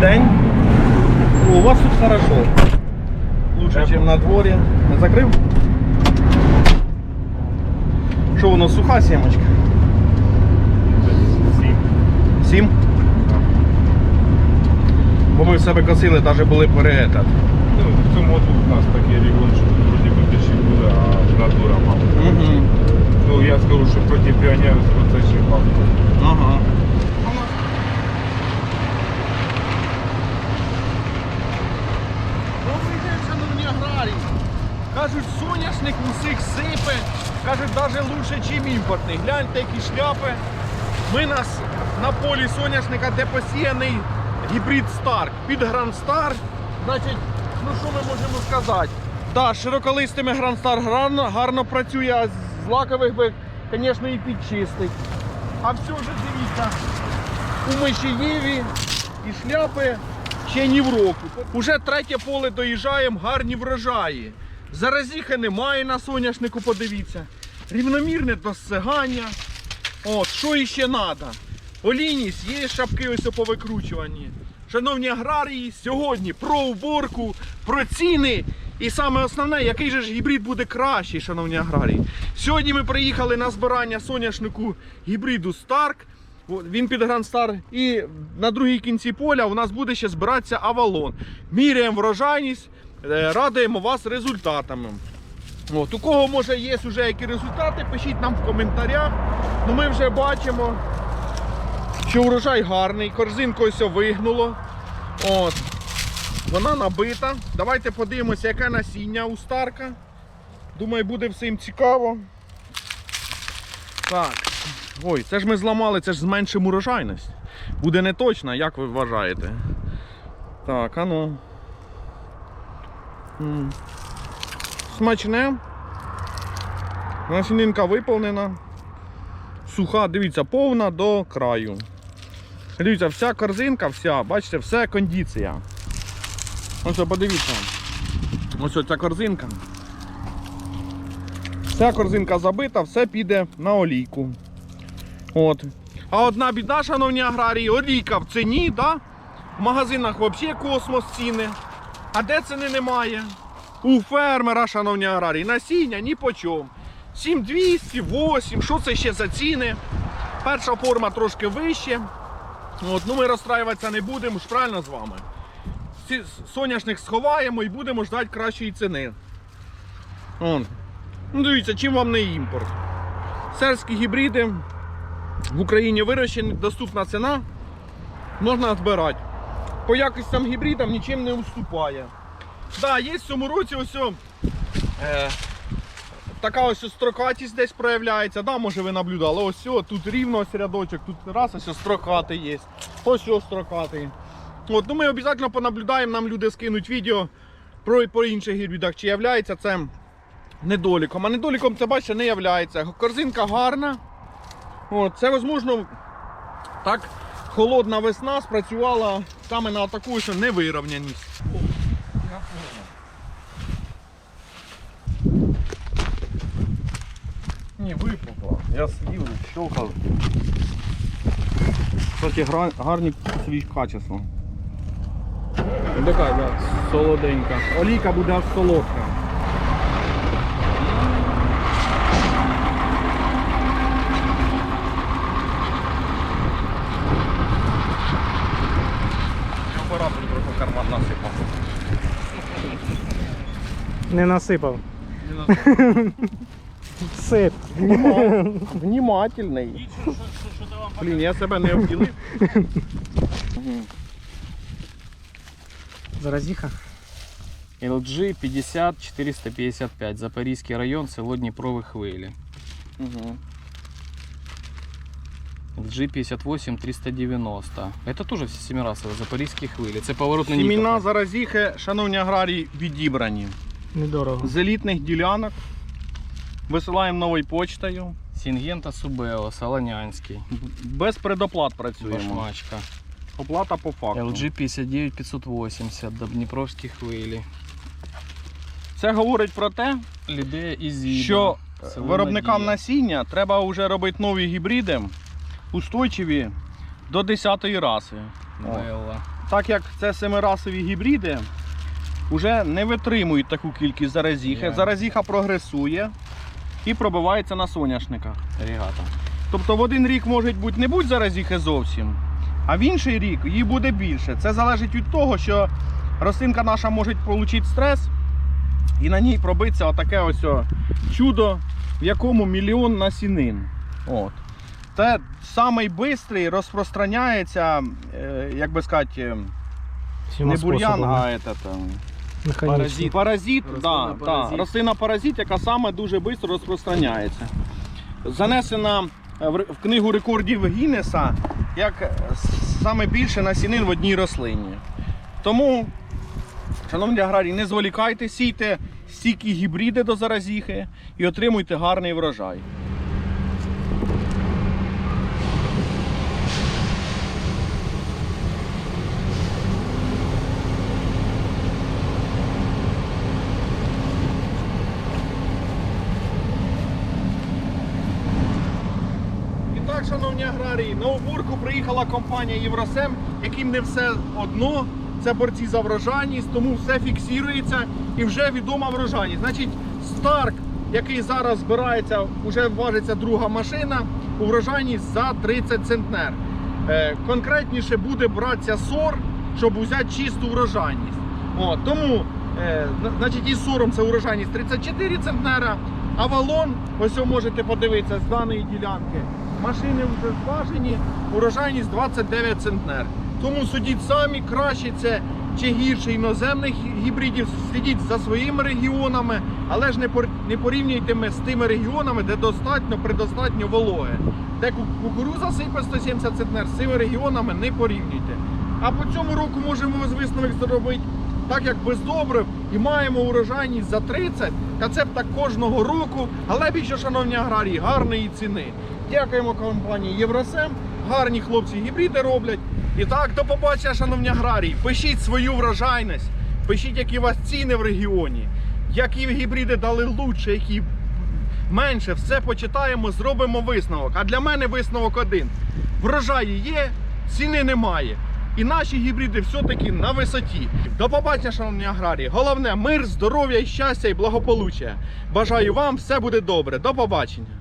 день. О, у вас тут хорошо. Лучше, ніж на дворі. Не закрив? Що воно суха сімочка? Сім. Сім? Бо ми в себе косили, навіть були перед. Ну, в цьому от у нас такий регіон, що вроді би більше буде, а натура мало. Угу. Ну я скажу, що проти піонерського це ще павто. Ага. Добрий день, шановні аграрії. Кажуть, соняшник усіх сипе. Кажуть, навіть лучше, ніж імпортний. Гляньте, які шляпи. Ми нас на полі соняшника, де посіяний гібрид Старк. Під Гранд Стар. Значить, ну що ми можемо сказати? З широколистими Гранд Стар гарно, гарно працює, а з лакових би, звісно, і підчистить. А все вже дивіться, у Мишієві і шляпи ще ні в року. Уже третє поле доїжджаємо, гарні врожаї. Заразіхи немає на соняшнику, подивіться. Рівномірне досягання. От, що іще треба? Олійність, є шапки ось по викручуванні. Шановні аграрії, сьогодні про уборку, про ціни. І саме основне, який же ж гібрид буде кращий, шановні аграрії. Сьогодні ми приїхали на збирання соняшнику гібриду Старк. Він під Гранд Стар. І на другій кінці поля у нас буде ще збиратися Авалон. Міряємо врожайність, радуємо вас результатами. От, у кого може є вже які результати, пишіть нам в коментарях. Ну ми вже бачимо, що урожай гарний, корзинку ось вигнуло. От. Вона набита. Давайте подивимося, яке насіння у Старка. Думаю, буде всім цікаво. Так. Ой, це ж ми зламали, це ж зменшимо урожайність. Буде не точно, як ви вважаєте. Так, а ну. Смачне. Насінинка виповнена. Суха, дивіться, повна до краю. Дивіться, вся корзинка, вся, бачите, все кондиція. Ось подивіться. Ось ця корзинка. Вся корзинка забита, все піде на олійку. От. А одна біда, шановні аграрії, олійка в ціні, да? в магазинах взагалі космос ціни. А де ціни немає? У фермера, шановні аграрії, насіння ні по чому. 7200, 8, що це ще за ціни? Перша форма трошки вище. От, ну ми розстраюватися не будемо, ж правильно з вами. Соняшник сховаємо і будемо ждати кращої ціни. Он. Ну, дивіться, чим вам не імпорт. Серські гібриди в Україні вирощені, доступна ціна, можна збирати. По якостям гібридам нічим не уступає. Да, є в цьому році ось о, е, така ось строкатість десь проявляється. Да, може ви наблюдали. Ось о, тут рівно ось рядочок, тут раз ось строкатий є. Ось ось строкатий. От, ну ми обов'язково понаблюдаємо, нам люди скинуть відео про, про інших гібридах, чи являється це недоліком. А недоліком це бачите не являється. Корзинка гарна. От, це можливо так холодна весна спрацювала саме на атакуючу що невирівняність. Ні, випукла. Я сидів, щелкав. Кстати, гарні свої качество. Така, да, солоденька. Олійка буде солодка. Не насипав. Сип. Внимательний. Блін, я себе не обділив. Заразіха. LG 50 455, Запорізький район, село Дніпрові хвилі. Угу. LG 58 390. Это тоже все семирасовые запорізькі хвилі. Це поворотна Сіміна заразіхи, шановні аграрії, відібрані. Недорого. З елітних ділянок. Висилаємо новою почтою. Сінгента Субео, Солонянський, Без предоплат працюємо. Башмачка. Оплата по факту. LG 59 580, до Дніпровські хвилі. Це говорить про те, Лідея і Зіда. що село виробникам насіння треба вже робити нові гібриди, устойчиві до 10-ї раси. О. Так як це семирасові гібриди, вже не витримують таку кількість заразіхи. Ні. Заразіха прогресує і пробивається на соняшниках. Регата. Тобто в один рік може бути не будь заразіхи зовсім, а в інший рік її буде більше. Це залежить від того, що рослинка наша може отримати стрес і на ній пробиться отаке ось о чудо, в якому мільйон насінин. От. Це самий бистрий розпространяється, е, як би сказати, Всіма не бур'ян, а этот, е, Механічно. Паразит, паразит, Рослина да, паразит. Да, рослина паразит, яка саме дуже швидко розпространяється. Занесена в, в книгу рекордів Гіннеса як е, саме більше насінин в одній рослині. Тому, шановні аграрії, не зволікайте, сійте стійкі гібриди до заразіхи і отримуйте гарний врожай. І так, шановні аграрії, на уборку приїхала компанія Євросем, яким не все одно. Це борці за врожайність, тому все фіксується і вже відома врожайність. Значить, Старк, який зараз збирається, вже важиться друга машина, у врожайність за 30 центнер. Е, конкретніше буде братися сор, щоб взяти чисту врожайність. О, тому, е, значить, із сором це урожайність 34 центнера, а валон, ось ви можете подивитися з даної ділянки. Машини вже зважені, урожайність 29 центнер. Тому судіть самі, краще це чи гірше іноземних гібридів, слідіть за своїми регіонами, але ж не порівнюйте ми з тими регіонами, де достатньо, предостатньо вологи. Де ку- кукуруза сипе 170 центнер, з цими регіонами не порівнюйте. А по цьому року можемо з висновок зробити так, як без добрив, і маємо урожайність за 30, та це б так кожного року, але більше, шановні аграрії, гарної ціни. Дякуємо компанії Євросем, гарні хлопці гібриди роблять. І так, до побачення, шановні аграрії. Пишіть свою врожайність, пишіть, які у вас ціни в регіоні, які гібриди дали лучше, які менше, все почитаємо, зробимо висновок. А для мене висновок один: врожаї є, ціни немає. І наші гібриди все-таки на висоті. До побачення, шановні аграрії. Головне мир, здоров'я, щастя і благополуччя. Бажаю вам, все буде добре. До побачення.